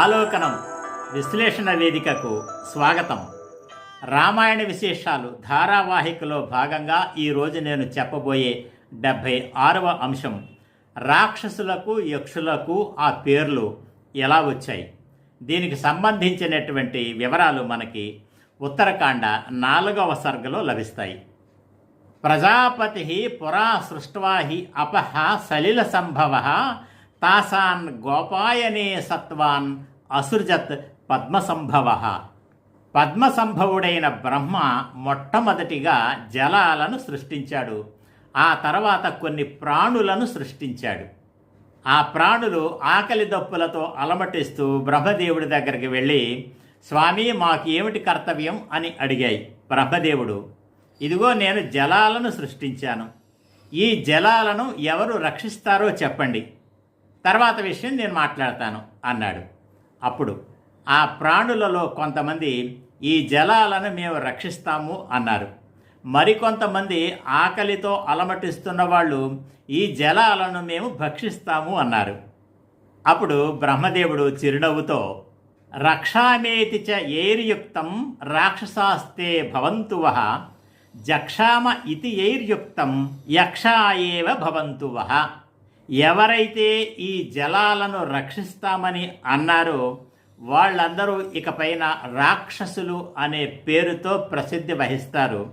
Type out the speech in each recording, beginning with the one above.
ఆలోకనం విశ్లేషణ వేదికకు స్వాగతం. రామాయణ విశేషాలు ధారావాహికలో భాగంగా ఈరోజు నేను చెప్పబోయే డెబ్భై ఆరవ అంశం రాక్షసులకు యక్షులకు ఆ పేర్లు ఎలా వచ్చాయి? దీనికి సంబంధించినటువంటి వివరాలు మనకి ఉత్తరకాండ నాలుగవ సర్గలో లభిస్తాయి. ప్రజాపతి పురా సృష్ట్వాహి అపహ సలిల సంభవ తాసాన్ గోపాయనే సత్వాన్ అసృజత్ పద్మసంభవ. పద్మసంభవుడైన బ్రహ్మ మొట్టమొదటిగా జలాలను సృష్టించాడు. ఆ తర్వాత కొన్ని ప్రాణులను సృష్టించాడు. ఆ ప్రాణులు ఆకలి దప్పులతో అలమటిస్తూ బ్రహ్మదేవుడి దగ్గరికి వెళ్ళి స్వామి మాకు ఏమిటి కర్తవ్యం? అని అడిగాయి బ్రహ్మదేవుడు. ఇదిగో నేను జలాలను సృష్టించాను. ఈ జలాలను ఎవరు రక్షిస్తారో చెప్పండి. తర్వాత విషయం నేను మాట్లాడతాను అన్నాడు. అప్పుడు ఆ ప్రాణులలో కొంతమంది ఈ జలాలను మేము రక్షిస్తాము అన్నారు. మరికొంతమంది ఆకలితో అలమటిస్తున్న వాళ్ళు ఈ జలాలను మేము భక్షిస్తాము అన్నారు. అప్పుడు బ్రహ్మదేవుడు చిరునవ్వుతో రక్షామేతి చ ఏర్యుక్తం రాక్షసాస్తే భవంతువః జక్షామ ఇతి ఏర్యుక్తం యక్షాయేవ భవంతువః. ఎవరైతే ఈ జలాలను రక్షిస్తామని అన్నారో వాళ్ళందరూ ఇకపైన రాక్షసులు అనే పేరుతో ప్రసిద్ధి వహిస్తారు.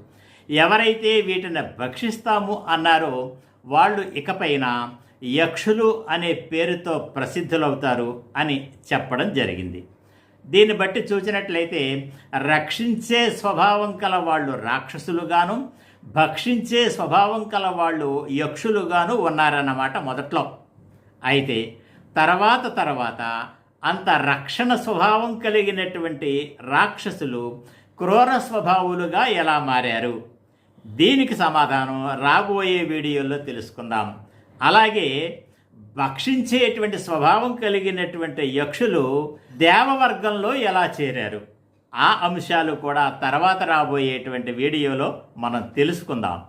ఎవరైతే వీటిని భక్షిస్తాము అన్నారో వాళ్ళు ఇకపైన యక్షులు అనే పేరుతో ప్రసిద్ధులవుతారు అని చెప్పడం జరిగింది. దీన్ని బట్టి చూసినట్లయితే రక్షించే స్వభావం కల వాళ్ళు రాక్షసులుగాను భక్షించే స్వభావం కల వాళ్ళు యక్షులుగాను ఉన్నారన్నమాట మొదట్లో. అయితే తర్వాత తర్వాత అంత రక్షణ స్వభావం కలిగినటువంటి రాక్షసులు క్రూర స్వభావులుగా ఎలా మారారు? దీనికి సమాధానం రాబోయే వీడియోలో తెలుసుకుందాం. అలాగే భక్షించేటువంటి స్వభావం కలిగినటువంటి యక్షులు దేవవర్గంలో ఎలా చేరారు? ఆ అంశాలు కూడా తర్వాత రాబోయేటువంటి వీడియోలో మనం తెలుసుకుందాం.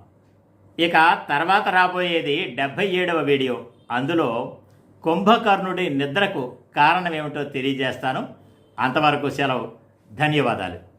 ఇక తర్వాత రాబోయేది డెబ్భై ఏడవ వీడియో. అందులో కుంభకర్ణుడి నిద్రకు కారణం ఏమిటో తెలియజేస్తాను. అంతవరకు సెలవు. ధన్యవాదాలు.